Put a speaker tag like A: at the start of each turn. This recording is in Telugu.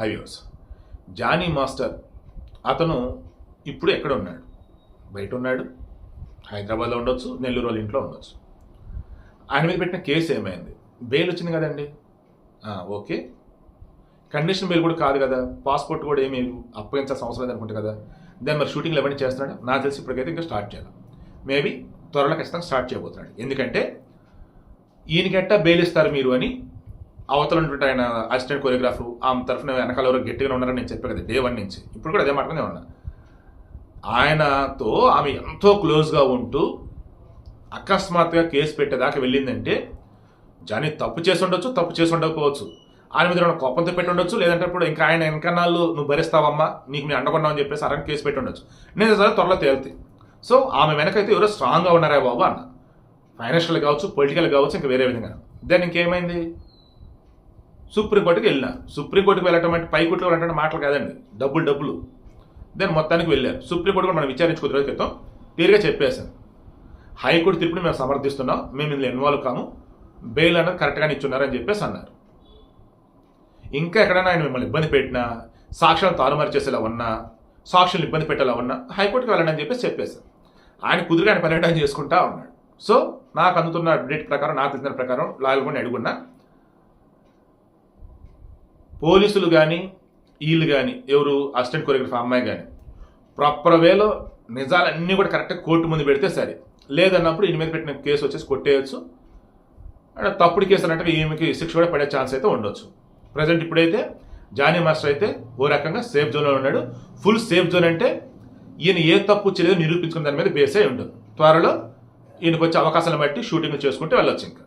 A: హైవ్యూస్ జానీ మాస్టర్ అతను ఇప్పుడు ఎక్కడ ఉన్నాడు? బయట ఉన్నాడు. హైదరాబాద్లో ఉండొచ్చు నెల్లూరు వాళ్ళ ఇంట్లో ఉండొచ్చు. ఆయన మీద పెట్టిన కేసు ఏమైంది? బెయిల్ వచ్చింది కదండి. ఓకే. కండిషన్ బెయిల్ కూడా కాదు కదా. పాస్పోర్ట్ కూడా ఏమి అప్పగించాల్సిన అవసరం లేదు అనుకుంటా కదా. దాన్ని మరి షూటింగ్లు ఎవరిని చేస్తున్నాడు? నాకు తెలిసి ఇప్పటికైతే ఇంకా స్టార్ట్ చేయాలి. మేబీ త్వరలో ఖచ్చితంగా స్టార్ట్ చేయబోతున్నాడు. ఎందుకంటే ఈయనకెట్టా బెయిల్ ఇస్తారు మీరు అని అవతల ఉన్నటువంటి ఆయన అసిస్టెంట్ కొరియోగ్రాఫర్ ఆమె తరఫున వెనకాల ఎవరో గట్టిగా ఉన్నారని నేను చెప్పాను కదా డే వన్ నుంచి. ఇప్పుడు కూడా అదే మాటనే ఉన్నా. ఆయనతో ఆమె ఎంతో క్లోజ్గా ఉంటూ అకస్మాత్తుగా కేసు పెట్టేదాకా వెళ్ళిందంటే జానీ తప్పు చేసి ఉండొచ్చు తప్పు చేసి ఉండకపోవచ్చు. ఆయన మీద ఏమైనా కోపంతో పెట్టి ఉండొచ్చు లేదంటే ఇప్పుడు ఇంకా ఆయన వెనకనాళ్ళు నువ్వు భరిస్తావమ్మా నీకు మేము అండకుండా అని చెప్పేసి అరగ కేసు పెట్టి ఉండొచ్చు. నేను సరే త్వరలో తేలితే సో ఆమె వెనకైతే ఎవరో స్ట్రాంగ్గా ఉన్నారా బాబు అన్న. ఫైనాన్షియల్ కావచ్చు పొలిటికల్ కావచ్చు ఇంకా వేరే విధంగా. దెన్ ఇంకేమైంది? సుప్రీంకోర్టుకి వెళ్ళినారు సుప్రీంకోర్టుకి వెళ్ళటం అంటే పైకోర్టులో వెళ్ళటం మాటలు కాదండి. డబ్బులు డబ్బులు. దెన్ మొత్తానికి వెళ్ళారు. సుప్రీంకోర్టు కూడా మనం విచారించుకున్న రోజుల క్రితం క్లియర్గా చెప్పేశాను హైకోర్టు తీర్పుని మేము సమర్థిస్తున్నాం. మేము ఇందులో ఇన్వాల్వ్ కాము. బెయిల్ అనేది కరెక్ట్గానే ఇచ్చున్నారని చెప్పేసి అన్నారు. ఇంకా ఎక్కడైనా ఆయన మిమ్మల్ని ఇబ్బంది పెట్టినా సాక్ష్యాలను తారుమారు చేసేలా ఉన్నా సాక్షులు ఇబ్బంది పెట్టేలా ఉన్నా హైకోర్టుకి వెళ్ళండి అని చెప్పేసి చెప్పేశాను ఆయన కుదురుగా ఆయన పర్యటన చేసుకుంటా ఉన్నాడు. సో నాకు అందుతున్న అప్డేట్ ప్రకారం నాకు తెలిసిన ప్రకారం లాయల్ కూడా అడుగున్నా. పోలీసులు కానీ వీళ్ళు కానీ ఎవరు అసిస్టెంట్ కొరియోగ్రఫర్ అమ్మాయి కానీ ప్రాపర్ వేలో నిజాలన్నీ కూడా కరెక్ట్గా కోర్టు ముందు పెడితే సరే. లేదన్నప్పుడు ఈయన మీద పెట్టిన కేసు వచ్చేసి కొట్టేయచ్చు. అండ్ తప్పుడు కేసు అన్నట్టుగా ఈమెకి శిక్ష కూడా పడే ఛాన్స్ అయితే ఉండొచ్చు. ప్రజెంట్ ఇప్పుడైతే జానీ మాస్టర్ అయితే ఓ రకంగా సేఫ్ జోన్లో ఉన్నాడు. ఫుల్ సేఫ్ జోన్ అంటే ఈయన ఏ తప్పు చేయలేదో నిరూపించుకున్న దాని మీద బేస్ అయి ఉండదు. త్వరలో ఈయనకు వచ్చే అవకాశాలను బట్టి షూటింగ్ చేసుకుంటే వెళ్ళొచ్చు ఇంకా.